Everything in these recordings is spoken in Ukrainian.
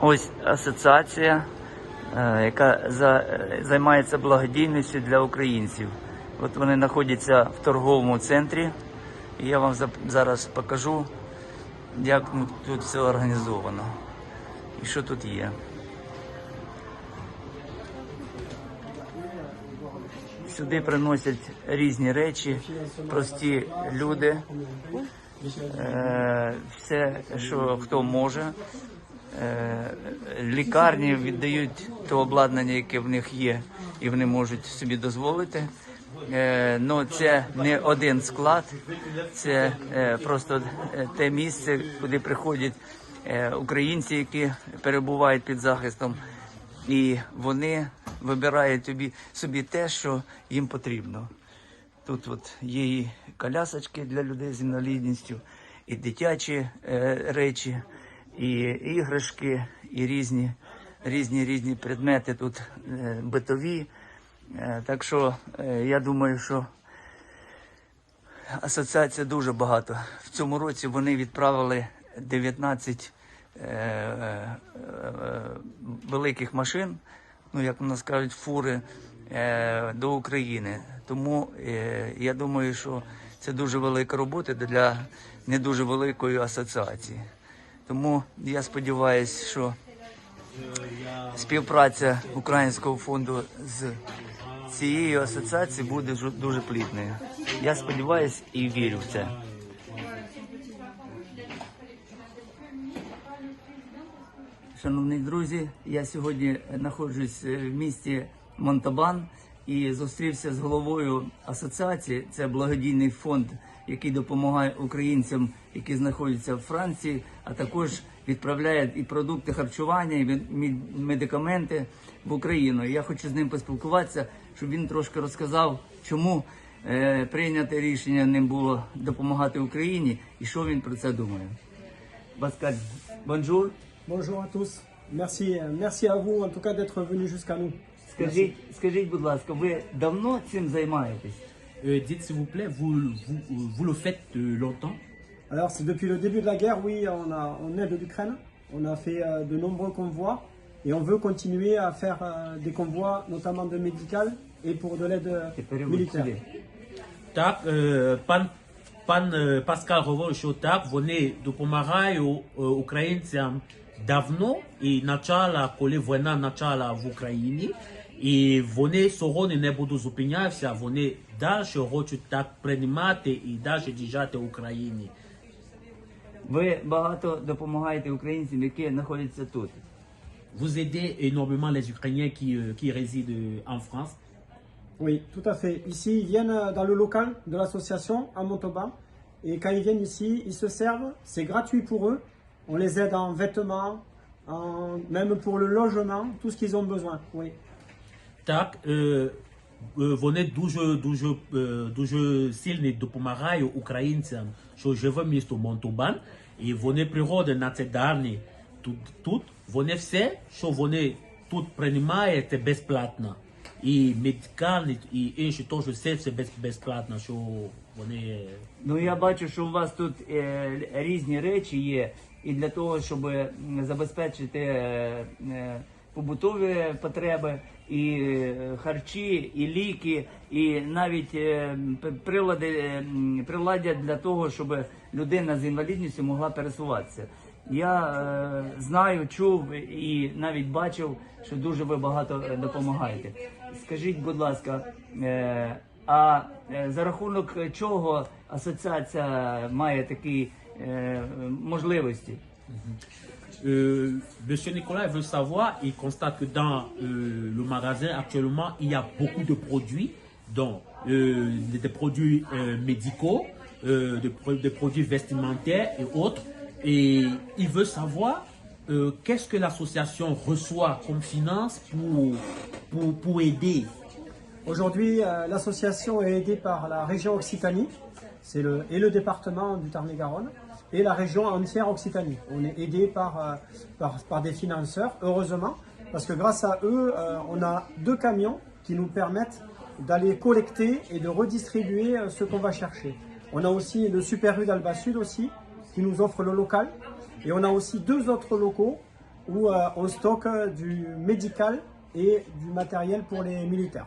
Ось асоціація, е, яка е, займається благодійністю для українців. От вони знаходяться в торговому центрі. І я вам зараз покажу, як тут все організовано і що тут є. Сюди приносять різні речі, прості люди. Е, все, що хто може. Лікарні віддають те обладнання, яке в них є, і вони можуть собі дозволити. Е, ну, це не один склад, це е, просто е, те місце, куди приходять українці, які перебувають під захистом, і вони вибирають тобі собі те, що їм потрібно. Тут от є і колясочки для людей з інвалідністю, і дитячі речі, і іграшки, і різні, різні, різні предмети тут е, битові. Е, так що е, я думаю, що асоціація дуже багато. В цьому році вони відправили 19 е, е, е, великих машин, ну як у нас кажуть, фури до України. Тому я думаю, що це дуже велика робота для не дуже великої асоціації. Тому я сподіваюся, що співпраця Українського фонду з цією асоціацією буде дуже плідною. Я сподіваюся і вірю в це. Шановні друзі, я сьогодні знаходжусь в місті Монтабан і зустрівся з головою асоціації. Це благодійний фонд, який допомагає українцям, які знаходяться в Франції, а також відправляє і продукти харчування, і мед- мед- медикаменти в Україну. І Я хочу з ним поспілкуватися, щоб він трошки розказав, чому е, прийняте рішення ним було допомагати Україні і що він про це думає. Паскаль, бонжур. Bonjour à tous. Merci, euh, merci à vous en tout cas d'être venus jusqu'à nous. Скажіть, скажіть, будь ласка, ви давно цим займаєтесь? Euh, dites s'il vous plaît, vous, vous, vous le faites euh, longtemps Alors c'est depuis le début de la guerre, oui, on, a, on aide l'Ukraine. On a fait euh, de nombreux convois et on veut continuer à faire euh, des convois, notamment de médical et pour de l'aide euh, Ти переводь militaire. сюди. Так, е, пан, пан е, Паскал говорить, що так, вони допомагають е, українцям давно і почала, коли війна почала в Україні, і вони сьогодні не будуть зупинятися, вони далі хочуть так приймати і далі діжати Україні. Ви багато допомагаєте українцям, які знаходяться тут. Vous aidez énormément les Ukrainiens qui, euh, qui résident euh, en France. Oui, tout à fait. Ici, ils viennent euh, dans le local de l'association à Montauban et quand ils viennent ici, ils se servent. C'est gratuit pour eux. On les aide en vêtements, en, même pour le logement, tout ce qu'ils ont besoin. Oui. Так, е, е, вони дуже дуже е, дуже сильні допомагають українцям, що живе місто Монтубан, і вони приходять на це дарні тут, тут. Вони все, що вони тут приймають, це безплатно. І медикальні, і інші теж все це без, безплатно, що вони Ну я бачу, що у вас тут е, різні речі є, і для того, щоб забезпечити е, побутові потреби, і е, харчі, і ліки, і навіть е, прилади, е, приладдя для того, щоб людина з інвалідністю могла пересуватися. Я е, знаю, чув і навіть бачив, що дуже ви багато допомагаєте. Скажіть, будь ласка, е, а за рахунок чого асоціація має такі е, можливості? Euh, Monsieur Nicolas veut savoir, il constate que dans euh, le magasin actuellement, il y a beaucoup de produits, dont euh, des, produits médicaux, des, pro- des produits vestimentaires et autres. Et il veut savoir qu'est-ce que l'association reçoit comme finance pour, pour, pour aider. Aujourd'hui, euh, l'association est aidée par la région Occitanie c'est le, et le département du Tarn-et-Garonne et la région entière Occitanie. On est aidé par, euh, par, par des financeurs, heureusement, parce que grâce à eux, euh, on a deux camions qui nous permettent d'aller collecter et de redistribuer ce qu'on va chercher. On a aussi le Super U d'Alba Sud aussi, qui nous offre le local. Et on a aussi deux autres locaux où on stocke du médical et du matériel pour les militaires.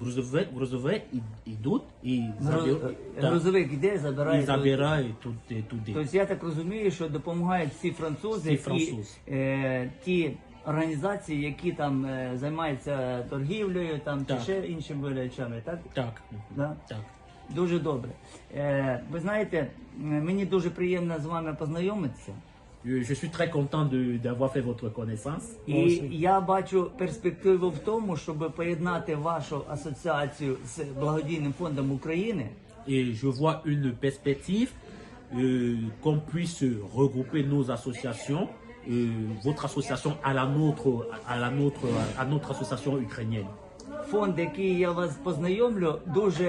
Грузове, грузове і- ідуть і забирають. Так. Грузовик іде, забирає. І забирає туди. туди. Тобто я так розумію, що допомагають всі французи Всі французи. і е, ті організації, які там е, займаються торгівлею, там Так. чи ще іншими речами, так? Так. Да? так. Дуже добре. Е, ви знаєте, м, мені дуже приємно з вами познайомитися. Euh, Je suis très content de- d'avoir fait votre connaissance. І я бачу перспективу в тому, щоб поєднати вашу асоціацію з благодійним фондом України. Et je vois une perspective euh, qu'on puisse regrouper nos associations, euh, votre association à la nôtre, à la nôtre, à notre association ukrainienne. Фонд, який я вас познайомлю, дуже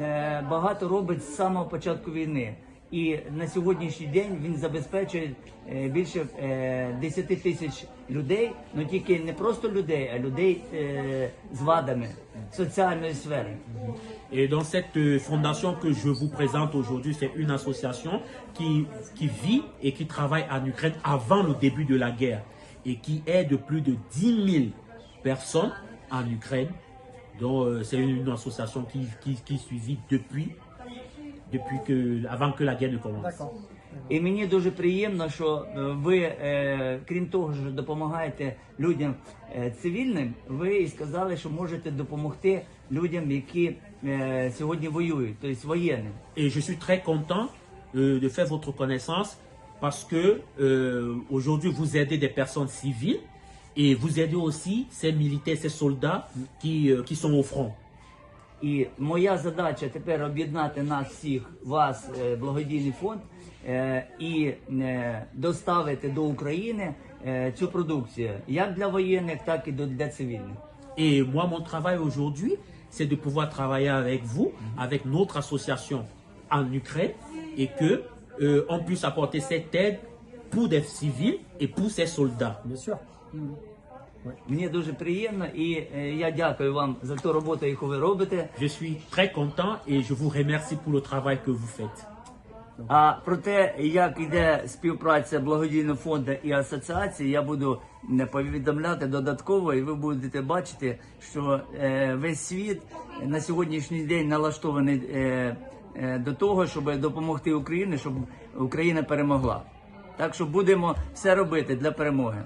е, багато робить з самого початку війни. І на сьогоднішній день він забезпечує е, більше е, 10 тисяч людей, ну тільки не просто людей, а людей е, з вадами соціальної сфери. Et dans cette euh, fondation que je vous présente aujourd'hui, c'est une association qui, qui vit et qui travaille en Ukraine avant le début de la guerre et qui aide plus de 10 000 personnes en Ukraine. Donc euh, c'est une association qui, qui, qui est suivie depuis, depuis que, avant que la guerre ne commence. D'accord. І мені дуже приємно, що е, ви, е, крім того, що допомагаєте людям е, цивільним, ви і сказали, що можете допомогти людям, які е, сьогодні воюють, тобто воєнним. Et je suis très content euh, de faire votre connaissance parce que euh, aujourd'hui vous aidez des personnes civiles et vous aidez aussi ces militaires, ces soldats qui, euh, qui sont au front. І моя задача тепер об'єднати нас всіх, вас, е, благодійний фонд, е, і е, доставити до України е, цю продукцію як для воєнних, так і до- для цивільних. Et moi, mon travail aujourd'hui, c'est de pouvoir travailler avec vous, avec notre association en Ukraine, et que euh, on puisse apporter cette aide pour des civils et pour ces soldats. Bien sûr. Мені дуже приємно, і е, я дякую вам за ту роботу, яку ви робите. Je suis très content et je vous remercie pour le travail que vous faites. А про те, як йде співпраця благодійного фонду і асоціації, я буду не повідомляти додатково, і ви будете бачити, що е, весь світ на сьогоднішній день налаштований е, е, до того, щоб допомогти Україні, щоб Україна перемогла. Так що будемо все робити для перемоги.